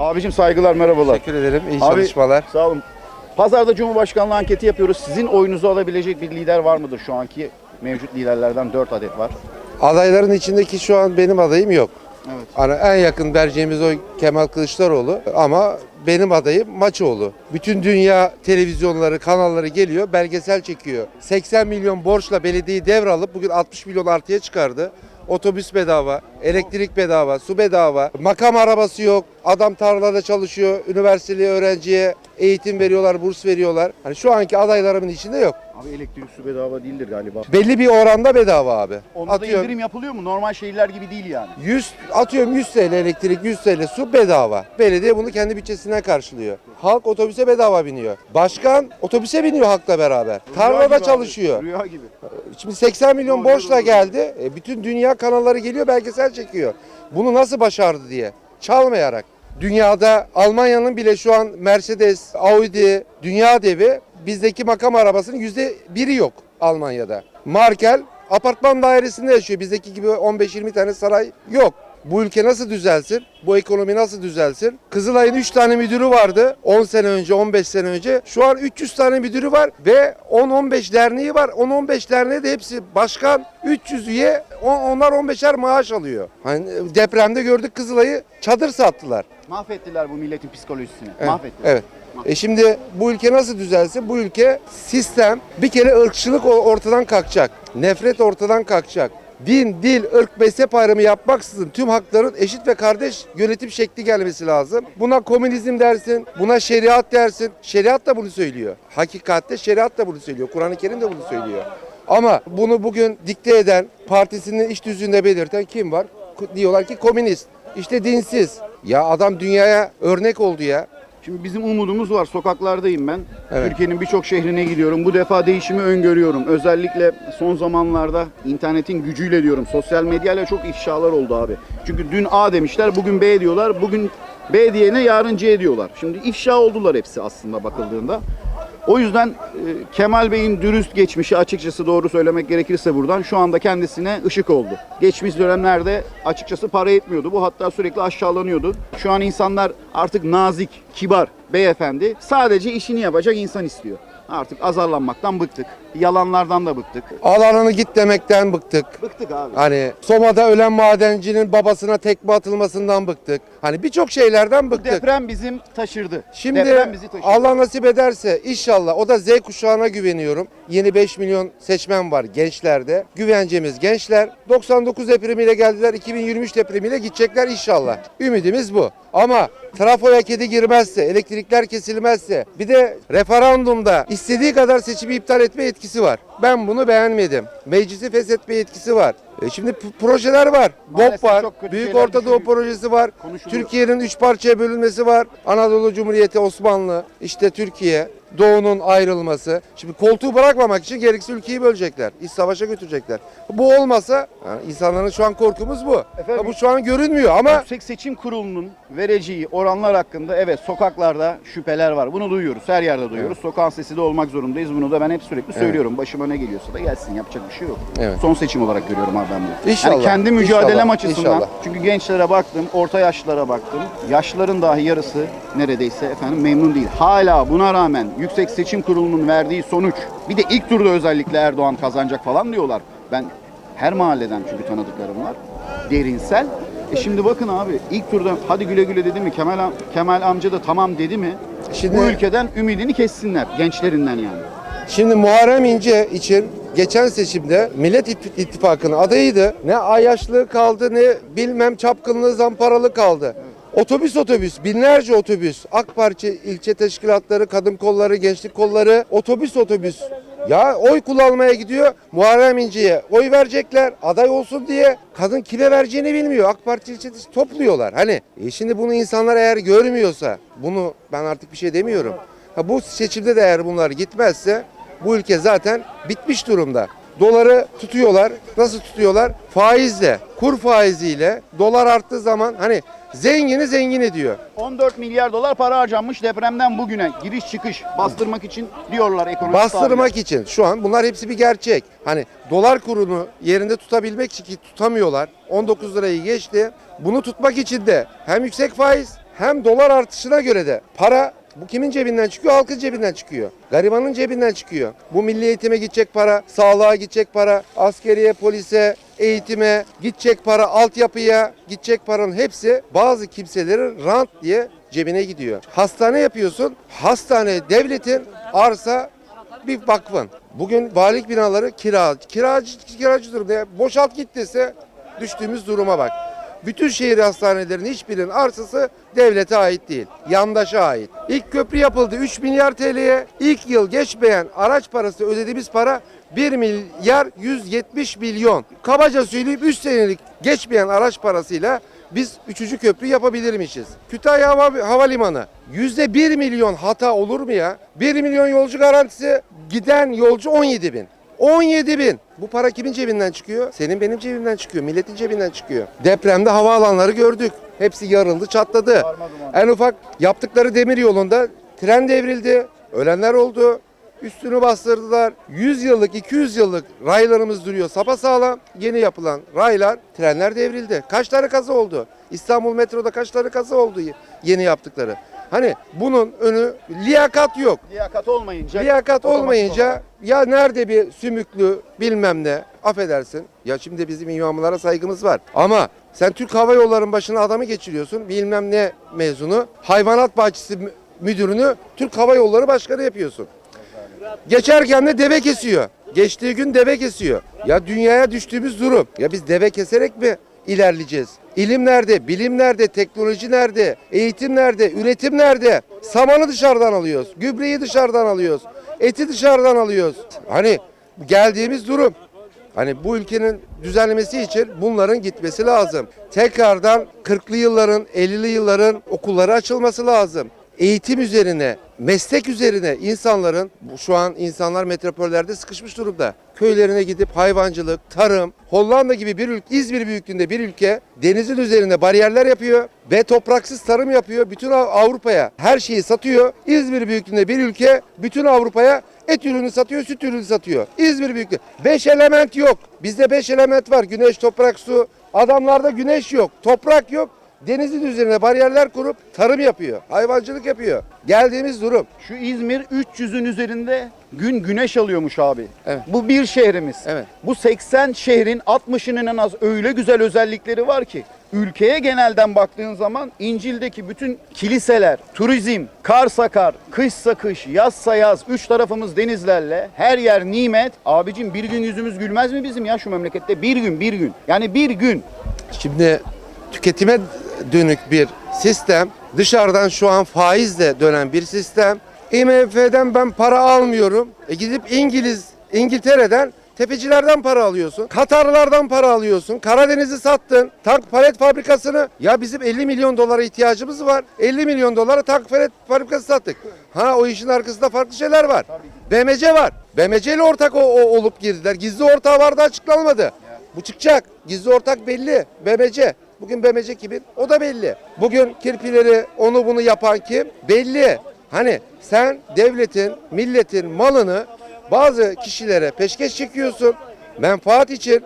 Abicim saygılar merhabalar. Teşekkür ederim. İyi Abi- çalışmalar. Sağ olun. Pazarda Cumhurbaşkanlığı anketi yapıyoruz. Sizin oyunuzu alabilecek bir lider var mıdır şu anki mevcut liderlerden 4 adet var. Adayların içindeki şu an benim adayım yok. Evet. Hani en yakın vereceğimiz oy Kemal Kılıçdaroğlu ama benim adayım Maçoğlu. Bütün dünya televizyonları, kanalları geliyor, belgesel çekiyor. 80 milyon borçla belediyeyi devralıp bugün 60 milyon artıya çıkardı. Otobüs bedava, elektrik bedava, su bedava, makam arabası yok. Adam tarlada çalışıyor, üniversiteli öğrenciye eğitim veriyorlar, burs veriyorlar. Hani şu anki adaylarımın içinde yok. Abi elektrik su bedava değildir galiba. Belli bir oranda bedava abi. Onda da Atıyorum. indirim yapılıyor mu? Normal şehirler gibi değil yani. 100 atıyorum 100 TL elektrik, 100 TL su bedava. Belediye bunu kendi bütçesinden karşılıyor. Halk otobüse bedava biniyor. Başkan otobüse biniyor halkla beraber. Rüya Tarlada gibi abi, çalışıyor. Rüya gibi. Şimdi 80 milyon Doğru, borçla doğru. geldi. E, bütün dünya kanalları geliyor belgesel çekiyor. Bunu nasıl başardı diye. Çalmayarak. Dünyada Almanya'nın bile şu an Mercedes, Audi, dünya devi bizdeki makam arabasının yüzde biri yok Almanya'da. Merkel apartman dairesinde yaşıyor. Bizdeki gibi 15-20 tane saray yok. Bu ülke nasıl düzelsin? Bu ekonomi nasıl düzelsin? Kızılay'ın 3 tane müdürü vardı 10 sene önce, 15 sene önce. Şu an 300 tane müdürü var ve 10-15 derneği var. 10-15 derneği de hepsi başkan, 300 üye, on- onlar 15'er maaş alıyor. Hani depremde gördük Kızılay'ı çadır sattılar. Mahvettiler bu milletin psikolojisini. Evet, Mahvettiler. Evet. E şimdi bu ülke nasıl düzelsin? Bu ülke sistem bir kere ırkçılık ortadan kalkacak. Nefret ortadan kalkacak. Din, dil, ırk, mezhep ayrımı yapmaksızın tüm hakların eşit ve kardeş yönetim şekli gelmesi lazım. Buna komünizm dersin, buna şeriat dersin. Şeriat da bunu söylüyor. Hakikatte şeriat da bunu söylüyor. Kur'an-ı Kerim de bunu söylüyor. Ama bunu bugün dikte eden, partisinin iç düzüğünde belirten kim var? Diyorlar ki komünist. İşte dinsiz. Ya adam dünyaya örnek oldu ya. Şimdi bizim umudumuz var. Sokaklardayım ben. Evet. Türkiye'nin birçok şehrine gidiyorum. Bu defa değişimi öngörüyorum. Özellikle son zamanlarda internetin gücüyle diyorum. Sosyal medyayla çok ifşalar oldu abi. Çünkü dün A demişler, bugün B diyorlar. Bugün B diyene yarın C diyorlar. Şimdi ifşa oldular hepsi aslında bakıldığında. O yüzden e, Kemal Bey'in dürüst geçmişi açıkçası doğru söylemek gerekirse buradan şu anda kendisine ışık oldu. Geçmiş dönemlerde açıkçası para etmiyordu. Bu hatta sürekli aşağılanıyordu. Şu an insanlar artık nazik, kibar, beyefendi sadece işini yapacak insan istiyor. Artık azarlanmaktan bıktık. Yalanlardan da bıktık. Alanını git demekten bıktık. Bıktık abi. Hani Soma'da ölen madencinin babasına tekme atılmasından bıktık. Hani birçok şeylerden bıktık. Deprem bizim taşırdı. Şimdi Deprem bizi taşırdı. Allah nasip ederse inşallah o da Z kuşağına güveniyorum. Yeni 5 milyon seçmen var gençlerde. Güvencemiz gençler. 99 depremiyle geldiler. 2023 depremiyle gidecekler inşallah. Ümidimiz bu. Ama trafoya kedi girmezse, elektrikler kesilmezse, bir de referandumda istediği kadar seçimi iptal etme yetkisi var. Ben bunu beğenmedim. Meclisi feshetme yetkisi var. E şimdi projeler var. Maalesef BOP var. Büyük Orta Doğu projesi var. Türkiye'nin üç parçaya bölünmesi var. Anadolu Cumhuriyeti, Osmanlı, işte Türkiye, Doğu'nun ayrılması. Şimdi koltuğu bırakmamak için gerekirse ülkeyi bölecekler. İç savaşa götürecekler. Bu olmasa insanların şu an korkumuz bu. Efendim? Bu şu an görünmüyor ama Yüksek Seçim Kurulu'nun vereceği oranlar hakkında evet sokaklarda şüpheler var. Bunu duyuyoruz. Her yerde duyuyoruz. Sokağın sesi de olmak zorundayız. Bunu da ben hep sürekli söylüyorum. Başıma ne geliyorsa da gelsin. Yapacak bir şey yok. Evet. Son seçim olarak görüyorum abi ben bunu. İnşallah, Yani kendi mücadelem inşallah, açısından. inşallah. Çünkü gençlere baktım, orta yaşlılara baktım. Yaşlıların dahi yarısı neredeyse efendim memnun değil. Hala buna rağmen Yüksek Seçim Kurulu'nun verdiği sonuç bir de ilk turda özellikle Erdoğan kazanacak falan diyorlar. Ben her mahalleden çünkü tanıdıklarım var. Derinsel. E şimdi bakın abi ilk turda hadi güle güle dedi mi Kemal, am- Kemal amca da tamam dedi mi Şimdi- bu ülkeden ümidini kessinler gençlerinden yani. Şimdi Muharrem İnce için geçen seçimde Millet İtt- İttifakı'nın adayıydı. Ne ayyaşlığı kaldı ne bilmem çapkınlığı zamparalı kaldı. Otobüs otobüs, binlerce otobüs, AK Parti ilçe teşkilatları, kadın kolları, gençlik kolları, otobüs otobüs. Ya oy kullanmaya gidiyor Muharrem İnce'ye oy verecekler aday olsun diye kadın kime vereceğini bilmiyor. AK Parti ilçe teş- topluyorlar. Hani e şimdi bunu insanlar eğer görmüyorsa bunu ben artık bir şey demiyorum. Ha, bu seçimde de eğer bunlar gitmezse bu ülke zaten bitmiş durumda. Doları tutuyorlar. Nasıl tutuyorlar? Faizle, kur faiziyle dolar arttığı zaman hani zengini zengin ediyor. 14 milyar dolar para harcanmış depremden bugüne giriş çıkış bastırmak için diyorlar ekonomist Bastırmak abiler. için şu an bunlar hepsi bir gerçek. Hani dolar kurunu yerinde tutabilmek için ki tutamıyorlar. 19 lirayı geçti. Bunu tutmak için de hem yüksek faiz hem dolar artışına göre de para bu kimin cebinden çıkıyor? Halkın cebinden çıkıyor. Garibanın cebinden çıkıyor. Bu milli eğitime gidecek para, sağlığa gidecek para, askeriye, polise, eğitime gidecek para, altyapıya gidecek paranın hepsi bazı kimselerin rant diye cebine gidiyor. Hastane yapıyorsun. Hastane devletin, arsa bir vakfın. Bugün valilik binaları kira, kiracı, kiracı durumda. Boşalt git dese düştüğümüz duruma bak. Bütün şehir hastanelerinin hiçbirinin arsası devlete ait değil. Yandaşa ait. İlk köprü yapıldı 3 milyar TL'ye. İlk yıl geçmeyen araç parası ödediğimiz para 1 milyar 170 milyon. Kabaca söyleyeyim 3 senelik geçmeyen araç parasıyla biz üçüncü köprü yapabilirmişiz. Kütahya Hava, Havalimanı yüzde 1 milyon hata olur mu ya? 1 milyon yolcu garantisi giden yolcu 17 bin. 17 bin. Bu para kimin cebinden çıkıyor? Senin benim cebimden çıkıyor. Milletin cebinden çıkıyor. Depremde havaalanları gördük. Hepsi yarıldı, çatladı. En ufak yaptıkları demir yolunda tren devrildi. Ölenler oldu. Üstünü bastırdılar. 100 yıllık, 200 yıllık raylarımız duruyor sapasağlam. Yeni yapılan raylar, trenler devrildi. Kaç tane kaza oldu? İstanbul metroda kaç tane kaza oldu yeni yaptıkları? Hani bunun önü liyakat yok. Liyakat olmayınca Liyakat olmayınca olarak- ya nerede bir sümüklü bilmem ne affedersin. Ya şimdi bizim imamlara saygımız var. Ama sen Türk Hava Yolları'nın başına adamı geçiriyorsun. Bilmem ne mezunu. Hayvanat bahçesi mü- müdürünü Türk Hava Yolları Başkanı yapıyorsun. Geçerken de deve kesiyor. Geçtiği gün deve kesiyor. Ya dünyaya düştüğümüz durum. Ya biz deve keserek mi ilerleyeceğiz? İlim nerede? Bilim nerede? Teknoloji nerede? Eğitim nerede? Üretim nerede? Samanı dışarıdan alıyoruz. Gübreyi dışarıdan alıyoruz. Eti dışarıdan alıyoruz. Hani geldiğimiz durum. Hani bu ülkenin düzenlemesi için bunların gitmesi lazım. Tekrardan 40'lı yılların, 50'li yılların okulları açılması lazım. Eğitim üzerine, meslek üzerine insanların, şu an insanlar metropollerde sıkışmış durumda. Köylerine gidip hayvancılık, tarım, Hollanda gibi bir ülke, İzmir büyüklüğünde bir ülke denizin üzerinde bariyerler yapıyor ve topraksız tarım yapıyor. Bütün Av- Avrupa'ya her şeyi satıyor. İzmir büyüklüğünde bir ülke bütün Avrupa'ya et ürünü satıyor, süt ürünü satıyor. İzmir büyüklüğü. Beş element yok. Bizde beş element var. Güneş, toprak, su. Adamlarda güneş yok, toprak yok. Denizin üzerine bariyerler kurup tarım yapıyor. Hayvancılık yapıyor. Geldiğimiz durum. Şu İzmir 300'ün üzerinde gün güneş alıyormuş abi. Evet. Bu bir şehrimiz. Evet. Bu 80 şehrin 60'ının en az öyle güzel özellikleri var ki ülkeye genelden baktığın zaman İncil'deki bütün kiliseler, turizm, karsa kar, kışsa kış, yazsa yaz, üç tarafımız denizlerle, her yer nimet. Abicim bir gün yüzümüz gülmez mi bizim ya şu memlekette? Bir gün, bir gün. Yani bir gün. Şimdi tüketime dönük bir sistem, dışarıdan şu an faizle dönen bir sistem. IMF'den ben para almıyorum. E gidip İngiliz, İngiltere'den tepecilerden para alıyorsun. Katarlardan para alıyorsun. Karadeniz'i sattın. Tank palet fabrikasını ya bizim 50 milyon dolara ihtiyacımız var. 50 milyon dolara tank palet fabrikası sattık. Ha o işin arkasında farklı şeyler var. BMC var. BMC ile ortak o, o- olup girdiler. Gizli ortağı vardı açıklanmadı. Bu çıkacak. Gizli ortak belli. BMC. Bugün BMC kimin? O da belli. Bugün kirpileri onu bunu yapan kim? Belli. Hani sen devletin, milletin malını bazı kişilere peşkeş çekiyorsun. Menfaat için.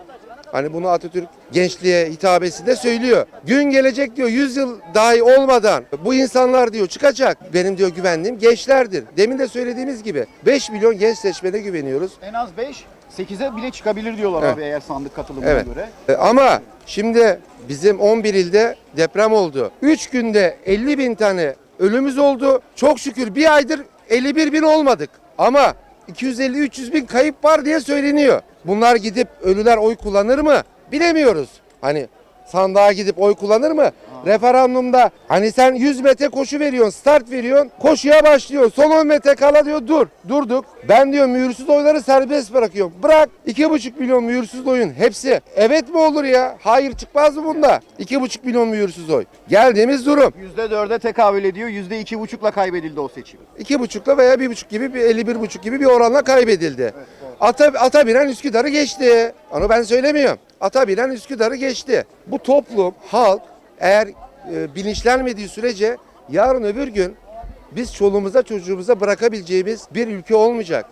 Hani bunu Atatürk gençliğe hitabesinde söylüyor. Gün gelecek diyor 100 yıl dahi olmadan bu insanlar diyor çıkacak. Benim diyor güvenliğim gençlerdir. Demin de söylediğimiz gibi 5 milyon genç seçmene güveniyoruz. En az 5, 8'e bile çıkabilir diyorlar Evet. abi eğer sandık katılımına Evet. göre. E, Ama şimdi bizim 11 ilde deprem oldu. 3 günde 50 bin tane ölümümüz oldu. Çok şükür bir aydır 51 bin olmadık. Ama 250-300 bin kayıp var diye söyleniyor. Bunlar gidip ölüler oy kullanır mı? Bilemiyoruz. Hani sandığa gidip oy kullanır mı? Referandumda hani sen 100 metre koşu veriyorsun, start veriyorsun, koşuya başlıyor. Son 10 metre kala diyor dur. Durduk. Ben diyor mühürsüz oyları serbest bırakıyorum. Bırak. 2,5 milyon mühürsüz oyun hepsi. Evet mi olur ya? Hayır çıkmaz mı bunda? 2,5 milyon mühürsüz oy. Geldiğimiz durum. %4'e tekabül ediyor. %2,5'la kaybedildi o seçim. 2,5'la veya 1,5 gibi bir 51,5 gibi bir oranla kaybedildi. Ata, ata binen Üsküdar'ı geçti. Onu ben söylemiyorum. Ata binen Üsküdar'ı geçti. Bu toplum, halk eğer e, bilinçlenmediği sürece yarın öbür gün biz çoluğumuza çocuğumuza bırakabileceğimiz bir ülke olmayacak.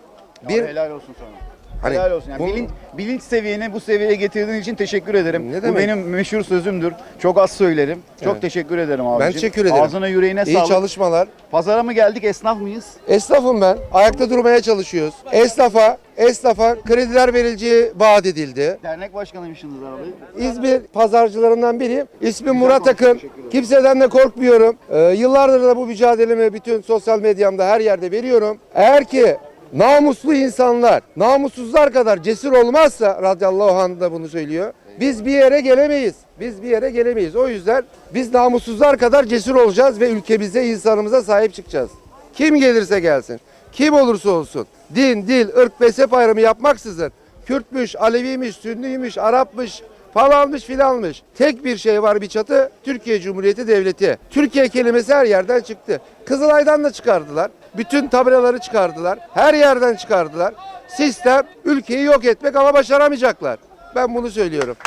Bir... Bir helal olsun sana. Hani Helal olsun. Yani bunu- bilinç, bilinç seviyeni bu seviyeye getirdiğin için teşekkür ederim. Ne Bu demek? benim meşhur sözümdür. Çok az söylerim. Çok Evet. teşekkür ederim abicim. ben teşekkür ederim. Ağzına yüreğine İyi sağlık. çalışmalar. Pazara mı geldik esnaf mıyız? Esnafım ben. Ayakta durmaya çalışıyoruz. Esnafa, esnafa krediler verileceği vaat edildi. Dernek başkanıymışsınız abi. İzmir pazarcılarından biriyim. İsmim Murat Akın. Kimseden de korkmuyorum. Ee, yıllardır da bu mücadelemi bütün sosyal medyamda her yerde veriyorum. Eğer ki namuslu insanlar, namussuzlar kadar cesur olmazsa radıyallahu anh da bunu söylüyor. Biz bir yere gelemeyiz. Biz bir yere gelemeyiz. O yüzden biz namussuzlar kadar cesur olacağız ve ülkemize, insanımıza sahip çıkacağız. Kim gelirse gelsin, kim olursa olsun, din, dil, ırk, mezhep ayrımı yapmaksızın Kürtmüş, Aleviymiş, Sünniymiş, Arapmış, falanmış filanmış. Tek bir şey var bir çatı, Türkiye Cumhuriyeti Devleti. Türkiye kelimesi her yerden çıktı. Kızılay'dan da çıkardılar. Bütün tabelaları çıkardılar. Her yerden çıkardılar. Sistem ülkeyi yok etmek ama başaramayacaklar. Ben bunu söylüyorum.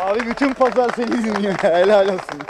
Abi bütün pazar seni dinliyor. Helal olsun.